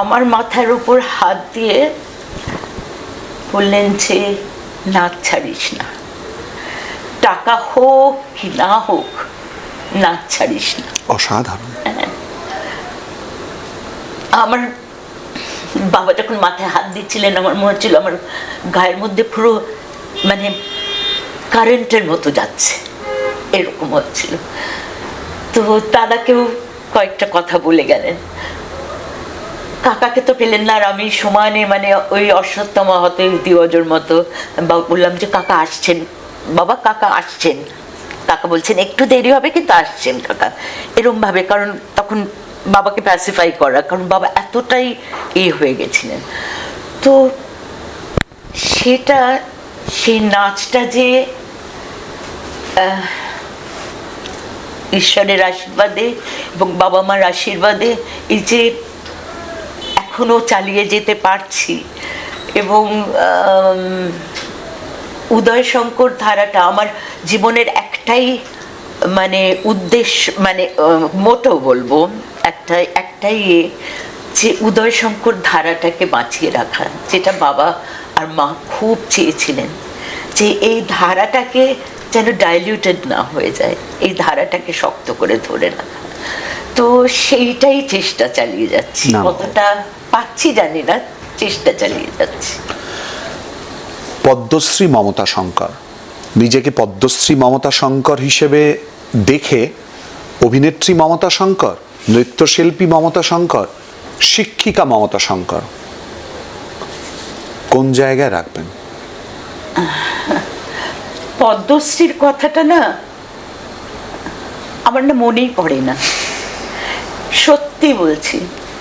আমার মাথার উপর হাত দিয়ে বললেন যে নাচ ছাড়িস না। টাকা হোক কি না হোক নাচ ছাড়িস না। অসাধারণ। আমার বাবা যখন মাথায় হাত দিচ্ছিলেন আমার মনে হচ্ছিল আমার গায়ের মধ্যে পুরো মানে কারেন্টের মতো যাচ্ছে। এরকম হচ্ছিল। তো দাদাকেও কয়েকটা কথা বলে গেলেন। কাকাকে তো পেলেন না আর আমি সমানে মানে ওই অশ্বত্থমা হতে দিওজোর মতো বললাম যে কাকা আসছেন। বাবা, কাকা আসছেন। কাকা বলছেন, একটু দেরি হবে কিন্তু আসছেন কাকা। এরম ভাবে কারণ তখন বাবাকে প্যাসিফাই করা, কারণ বাবা এতটাই এ হয়ে গেছিলেন। তো সেটা, সেই নাচটা যে ঈশ্বরের আশীর্বাদে এবং বাবা মার আশীর্বাদে এই যে এখনও চালিয়ে যেতে পারছি। এবং উদয় শঙ্কর ধারাটা আমার জীবনের একটাই মানে উদ্দেশ্য মানে মোটো বলব, একটাই একটাই এ যে উদয় শঙ্কর ধারাটাকে বাঁচিয়ে রাখা, যেটা বাবা আর মা খুব চেয়েছিলেন। যে এই ধারাটাকে যেন ডাইলিউটেড না হয়ে যায়, এই ধারাটাকে শক্ত করে ধরে রাখা। তো সেইটাই চেষ্টা চালিয়ে যাচ্ছি। কতটা পাচ্ছি জানি না চেষ্টা চালিয়ে যাচ্ছি। পদ্মশ্রী মমতা শঙ্কর। নিজেকে পদ্মশ্রী মমতা শঙ্কর হিসেবে দেখে অভিনেত্রী মমতা শঙ্কর নৃত্যশিল্পী মমতা শঙ্কর শিক্ষিকা মমতা শঙ্কর কোন জায়গায় রাখবেন? পদ্মশ্রীর কথাটা না আমার না মনেই পড়ে না। সত্যি বলছি,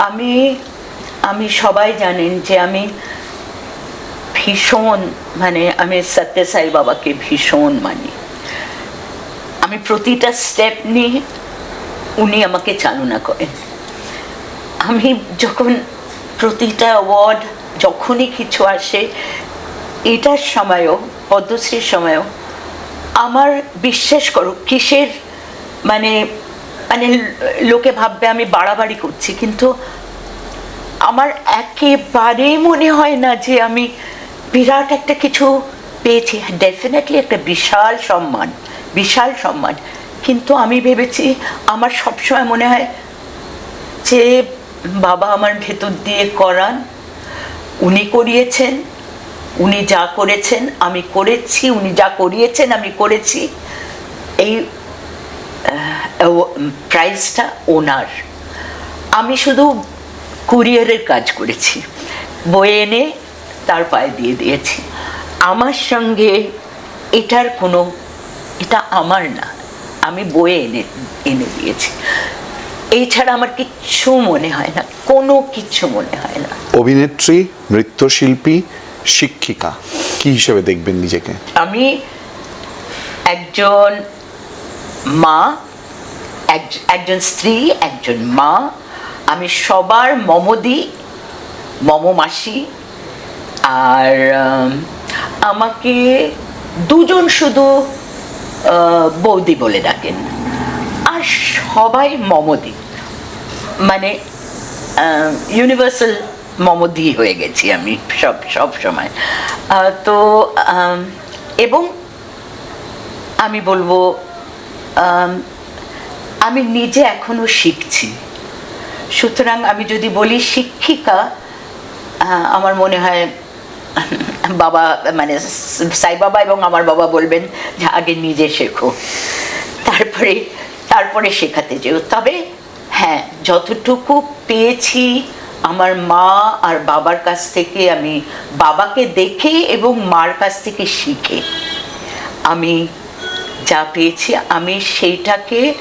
আমি আমি সবাই জানেন যে আমি ভীষণ মানে আমি সত্যসাই বাবাকে ভীষণ মানি। আমি প্রতিটা স্টেপ নিয়ে উনি আমাকে চালনা করেন। আমি যখন প্রতিটা অ্যাওয়ার্ড যখনই কিছু আসে, এটার সময়ও, পদ্মশ্রীর সময়ও, আমার বিশ্বাস করো, কিসের মানে লোকে ভাববে আমি বাড়াবাড়ি করছি, কিন্তু আমার একেবারে মনে হয় না যে আমি বিরাট একটা কিছু পেয়েছি। ডেফিনেটলি একটা বিশাল সম্মান বিশাল সম্মান। কিন্তু আমি ভেবেছি, আমার সবসময় মনে হয় যে বাবা আমার ভেতর দিয়ে করান, উনি করিয়েছেন, উনি যা করেছেন, আমি করেছি, উনি যা করিয়েছেন, আমি করেছি। এই প্রাইজটা ওনার। আমি শুধু কুরিয়ারের কাজ করেছি। বয়ে এনে তার পায়ে দিয়ে দিয়েছি। আমার সঙ্গে এটার কোনো এটা আমার না। আমি বয়ে এনে এনে দিয়েছি। এছাড়া আমার কিচ্ছু মনে হয় না কোনো কিছু মনে হয় না। অভিনেত্রী নৃত্যশিল্পী শিক্ষিকা কি হিসেবে দেখবেন নিজেকে? আমি একজন মা, এক- একজন স্ত্রী, একজন মা। আমি সবার মমদি মম মাসি। আর আমাকে দুজন শুধু বৌদি বলে ডাকেন। আর সবাই মমদি মানে ইউনিভার্সাল মমদি হয়ে গেছি আমি সব সব সময়। তো এবং আমি বলব আম, নিজে এখনও শিখছি। সুতরাং আমি যদি বলি শিক্ষিকা আমার মনে হয় বাবা মানে সাই বাবা এবং আমার বাবা বলবেন যে আগে নিজে শেখো। তারপরে তারপরে শেখাতে যেও। তবে হ্যাঁ যতটুকু পেয়েছি আমার মা আর বাবার কাছ থেকে আমি বাবাকে দেখে এবং মার কাছ থেকে শিখে। আমি যা পেয়েছি, আমি সেইটাকে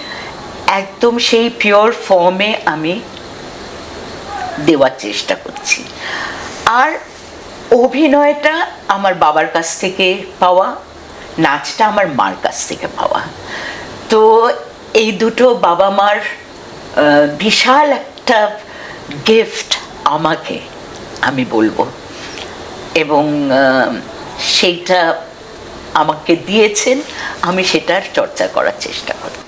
একদম সেই পিওর ফর্মে আমি দেওয়ার চেষ্টা করছি। আর অভিনয়টা আমার বাবার কাছ থেকে পাওয়া, নাচটা আমার মার কাছ থেকে পাওয়া। তো এই দুটো বাবা মার বিশাল একটা গিফট আমাকে আমি বলব। এবং সেইটা আমাকে দিয়েছেন আমি সেটার চর্চা করার চেষ্টা করি